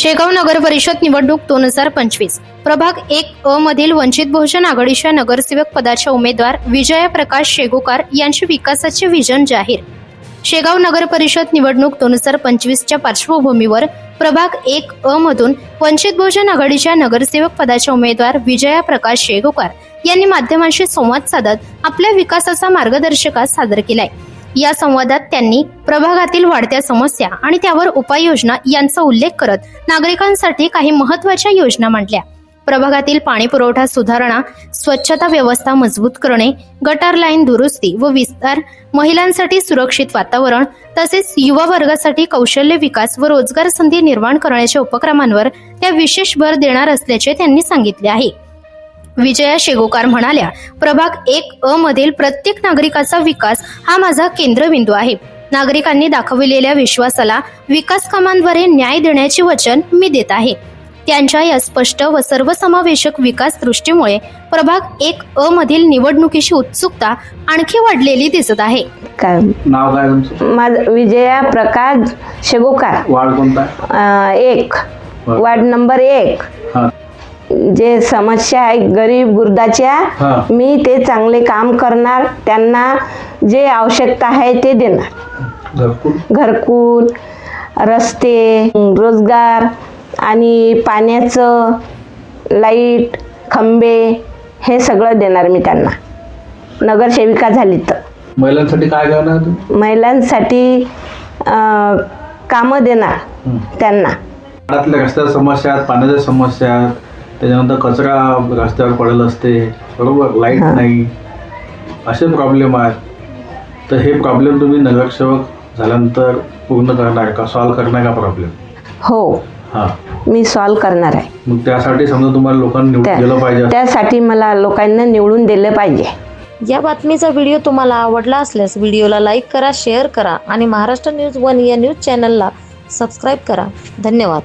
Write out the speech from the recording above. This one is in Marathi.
शेगाव नगर परिषद निवडणूक दोन हजार पंचवीस. प्रभाग एक अ मधील वंचित बहुजन आघाडीच्या नगरसेवक पदाच्या उमेदवार विजया प्रकाश शेगोकार यांचे विकासाचे विजन जाहीर. शेगाव नगर परिषद निवडणूक दोन हजार पंचवीसच्या पार्श्वभूमीवर प्रभाग एक अ मधून वंचित बहुजन आघाडीच्या नगरसेवक पदाच्या उमेदवार विजया प्रकाश शेगोकार यांनी माध्यमांशी संवाद साधत आपल्या विकासाचा मार्गदर्शकास सादर केलाय. या संवादात त्यांनी प्रभागातील वाढत्या समस्या आणि त्यावर उपाययोजना यांचा उल्लेख करत नागरिकांसाठी काही महत्त्वाच्या योजना मांडल्या. प्रभागातील पाणी पुरवठा सुधारणा स्वच्छता व्यवस्था मजबूत करणे गटार लाईन दुरुस्ती व विस्तार महिलांसाठी सुरक्षित वातावरण तसेच युवा वर्गासाठी कौशल्य विकास व रोजगार संधी निर्माण करण्याच्या उपक्रमांवर त्या विशेष भर देणार असल्याचे त्यांनी सांगितले आहे. विजया शेगोकार म्हणाल्या प्रभाग एक अ मधील प्रत्येक नागरिकाचा विकास हा माझा केंद्रबिंदू आहे. नागरिकांनी दाखविलेल्या विश्वासाला विकास कामांद्वारे न्याय देण्याचे वचन मी देत आहे. त्यांच्या या स्पष्ट व सर्वसमावेशक विकास दृष्टीमुळे प्रभाग एक अ मधील निवडणुकीची उत्सुकता आणखी वाढलेली दिसत आहे. काय? नाव काय तुमचं? माझं विजया प्रकाश शेगोकार. वार्ड कोणता? अं, एक. वार्ड नंबर एक. हा. जे समस्या आहे गरीब गुर्दाच्या. मी ते चांगले काम करणार त्यांना जे आवश्यकता आहे ते देणार. घरकुल? रस्ते रोजगार आणि पाण्याचं लाइट खंबे हे सगळं देणार मी त्यांना. नगरसेविका झाली तर. महिलांसाठी काय करणार महिलांसाठी कामं देणार. त्यांना. घरातल्या रस्त्याच्या समस्या आहेत पाण्याच्या समस्या आहेत त्याच्यानंतर कचरा रस्त्यावर पडेल असते बरोबर? लाइट. नाही. असे प्रॉब्लेम आहेत. तर हे प्रॉब्लेम तुम्ही नगरसेवक झाल्यानंतर पूर्ण करणार का? सॉल्व्ह करणार का प्रॉब्लेम हो. हां. मी सॉल्व करणार आहे. मग त्यासाठी समजा तुम्हाला लोकांनी निवडून गेलं पाहिजे त्यासाठी मला लोकांना निवडून दिलं पाहिजे. या बातमीचा व्हिडिओ तुम्हाला आवडला असल्यास व्हिडिओला लाईक करा शेअर करा आणि महाराष्ट्र न्यूज वन या न्यूज चॅनलला सबस्क्राईब करा. धन्यवाद.